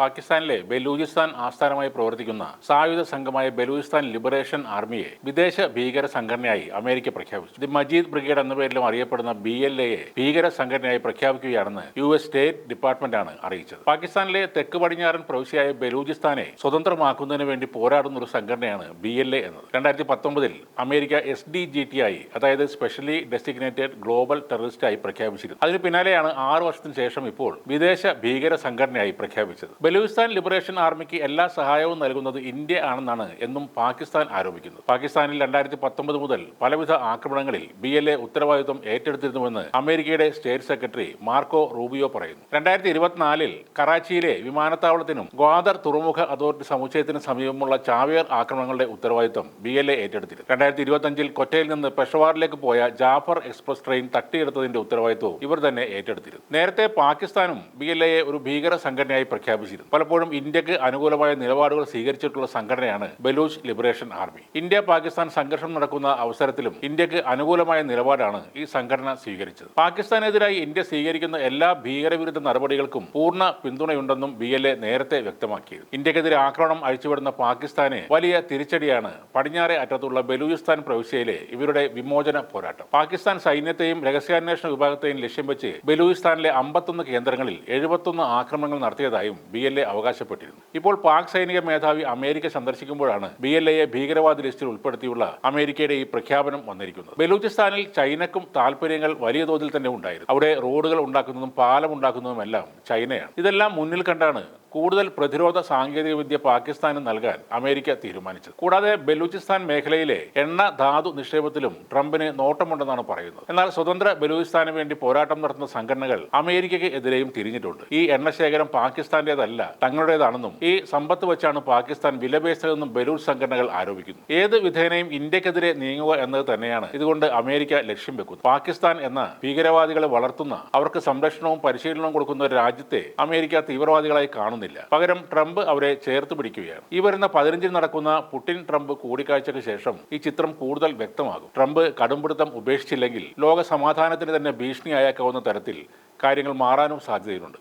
പാകിസ്ഥാനിലെ ബലൂചിസ്ഥാൻ ആസ്ഥാനമായി പ്രവർത്തിക്കുന്ന സായുധ സംഘമായ ബലൂചിസ്ഥാൻ ലിബറേഷൻ ആർമിയെ വിദേശ ഭീകര സംഘടനയായി അമേരിക്ക പ്രഖ്യാപിച്ചു. ദി മജീദ് ബ്രിഗേഡ് എന്ന പേരിലും അറിയപ്പെടുന്ന ബി എൽ എയെ ഭീകര സംഘടനയായി പ്രഖ്യാപിക്കുകയാണെന്ന് യു എസ് സ്റ്റേറ്റ് ഡിപ്പാർട്ട്മെന്റാണ് അറിയിച്ചത്. പാകിസ്ഥാനിലെ തെക്ക് പടിഞ്ഞാറൻ പ്രവിശ്യയായ ബലൂചിസ്ഥാനെ സ്വതന്ത്രമാക്കുന്നതിന് വേണ്ടി പോരാടുന്ന ഒരു സംഘടനയാണ് ബി എൽ എ എന്നത്. രണ്ടായിരത്തി പത്തൊമ്പതിൽ America S D G T ആയി അതായത് സ്പെഷ്യലി ഡെസിഗ്നേറ്റഡ് ഗ്ലോബൽ ടെററിസ്റ്റ് ആയി പ്രഖ്യാപിച്ചിരുന്നു. അതിന് പിന്നാലെയാണ് ആറ് വർഷത്തിന് ശേഷം ഇപ്പോൾ വിദേശ ഭീകര സംഘടനയായി പ്രഖ്യാപിച്ചത്. ബലൂചിസ്ഥാൻ ലിബറേഷൻ ആർമിക്ക് എല്ലാ സഹായവും നൽകുന്നത് ഇന്ത്യ ആണെന്നാണ് എന്നും പാകിസ്ഥാൻ ആരോപിക്കുന്നത് പാകിസ്ഥാനിൽ രണ്ടായിരത്തി പത്തൊമ്പത് മുതൽ പലവിധ ആക്രമണങ്ങളിൽ ബി എൽ എ ഉത്തരവാദിത്വം ഏറ്റെടുത്തിരുന്നുവെന്ന് അമേരിക്കയുടെ സ്റ്റേറ്റ് സെക്രട്ടറി മാർക്കോ റൂബിയോ പറയുന്നു. രണ്ടായിരത്തി ഇരുപത്തിനാലിൽ കറാച്ചിയിലെ വിമാനത്താവളത്തിനും ഗ്വാദർ തുറമുഖ അതോറിറ്റി സമുച്ചയത്തിനും സമീപമുള്ള ചാവേർ ആക്രമണങ്ങളുടെ ഉത്തരവാദിത്വം ബി എൽ എ ഏറ്റെടുത്തിരുന്നു. രണ്ടായിരത്തി ഇരുപത്തഞ്ചിൽ കൊറ്റയിൽ നിന്ന് പെഷവാറിലേക്ക് പോയ ജാഫർ എക്സ്പ്രസ് ട്രെയിൻ തട്ടിയെടുത്തതിന്റെ ഉത്തരവാദിത്വവും ഇവർ തന്നെ ഏറ്റെടുത്തിരുന്നു. നേരത്തെ പാകിസ്ഥാനും ബി എൽ എയെ ഒരു ഭീകര സംഘടനയായി പ്രഖ്യാപിച്ചിരുന്നു. പലപ്പോഴും ഇന്ത്യയ്ക്ക് അനുകൂലമായ നിലപാടുകൾ സ്വീകരിച്ചിട്ടുള്ള സംഘടനയാണ് Baloch liberation army. India Pakistan സംഘർഷം നടക്കുന്ന അവസരത്തിലും ഇന്ത്യയ്ക്ക് അനുകൂലമായ നിലപാടാണ് ഈ സംഘടന സ്വീകരിച്ചത്. പാകിസ്ഥാനെതിരായി ഇന്ത്യ സ്വീകരിക്കുന്ന എല്ലാ ഭീകരവിരുദ്ധ നടപടികൾക്കും പൂർണ പിന്തുണയുണ്ടെന്നും ബി എൽ എ നേരത്തെ വ്യക്തമാക്കിയിരുന്നു. ഇന്ത്യക്കെതിരെ ആക്രമണം അഴിച്ചുവിടുന്ന പാകിസ്ഥാന് വലിയ തിരിച്ചടിയാണ് പടിഞ്ഞാറെ അറ്റത്തുള്ള ബലൂചിസ്ഥാൻ പ്രവിശ്യയിലെ ഇവരുടെ വിമോചന പോരാട്ടം. പാകിസ്ഥാൻ സൈന്യത്തെയും രഹസ്യാന്വേഷണ വിഭാഗത്തെയും ലക്ഷ്യം വെച്ച് ബലൂചിസ്ഥാനിലെ അമ്പത്തൊന്ന് കേന്ദ്രങ്ങളിൽ എഴുപത്തൊന്ന് ആക്രമണങ്ങൾ നടത്തിയതായും ബി എൽ എ അവകാശപ്പെട്ടിരുന്നു. ഇപ്പോൾ പാക് സൈനിക മേധാവി അമേരിക്ക സന്ദർശിക്കുമ്പോഴാണ് ബി എൽ എയെ ഭീകരവാദി ലിസ്റ്റിൽ ഉൾപ്പെടുത്തിയുള്ള അമേരിക്കയുടെ ഈ പ്രഖ്യാപനം വന്നിരിക്കുന്നത്. ബലൂചിസ്ഥാനിൽ ചൈനക്കും താല്പര്യങ്ങൾ വലിയ തോതിൽ തന്നെ ഉണ്ടായിരുന്നു. അവിടെ റോഡുകൾ ഉണ്ടാക്കുന്നതും പാലം ഉണ്ടാക്കുന്നതും എല്ലാം ചൈനയാണ്. ഇതെല്ലാം മുന്നിൽ കണ്ടാണ് കൂടുതൽ പ്രതിരോധ സാങ്കേതികവിദ്യ പാകിസ്ഥാന് നൽകാൻ അമേരിക്ക തീരുമാനിച്ചത്. കൂടാതെ ബലൂചിസ്ഥാൻ മേഖലയിലെ എണ്ണ ധാതു നിക്ഷേപത്തിലും ട്രംപിന് നോട്ടമുണ്ടെന്നാണ് പറയുന്നത്. എന്നാൽ സ്വതന്ത്ര ബലൂചിസ്ഥാന് വേണ്ടി പോരാട്ടം നടത്തുന്ന സംഘടനകൾ അമേരിക്കയ്ക്ക് എതിരെയും തിരിഞ്ഞിട്ടുണ്ട്. ഈ എണ്ണ ശേഖരം പാകിസ്ഥാന്റേതല്ല തങ്ങളുടേതാണെന്നും ഈ സമ്പത്ത് വെച്ചാണ് പാകിസ്ഥാൻ വിലപേശതെന്നും ബലൂച്ച് സംഘടനകൾ ആരോപിക്കുന്നു. ഏത് വിധേനയും ഇന്ത്യക്കെതിരെ നീങ്ങുക എന്നത് തന്നെയാണ് ഇതുകൊണ്ട് അമേരിക്ക ലക്ഷ്യം വെക്കുന്നത്. പാകിസ്ഥാൻ എന്ന ഭീകരവാദികളെ വളർത്തുന്ന അവർക്ക് സംരക്ഷണവും പരിശീലനവും കൊടുക്കുന്ന ഒരു രാജ്യത്തെ അമേരിക്ക തീവ്രവാദികളായി കാണുന്നില്ല പകരം ട്രംപ് അവരെ ചേർത്ത് പിടിക്കുകയാണ്. ഈ വരുന്ന പതിനഞ്ചിന് നടക്കുന്ന പുടിൻ ട്രംപ് കൂടിക്കാഴ്ചയ്ക്ക് ശേഷം ഈ ചിത്രം കൂടുതൽ വ്യക്തമാകും. ട്രംപ് കടുംപിടുത്തം ഉപേക്ഷിച്ചില്ലെങ്കിൽ ലോക സമാധാനത്തിന് തന്നെ ഭീഷണിയായേക്കാവുന്ന തരത്തിൽ കാര്യങ്ങൾ മാറാനും സാധ്യതയുണ്ട്.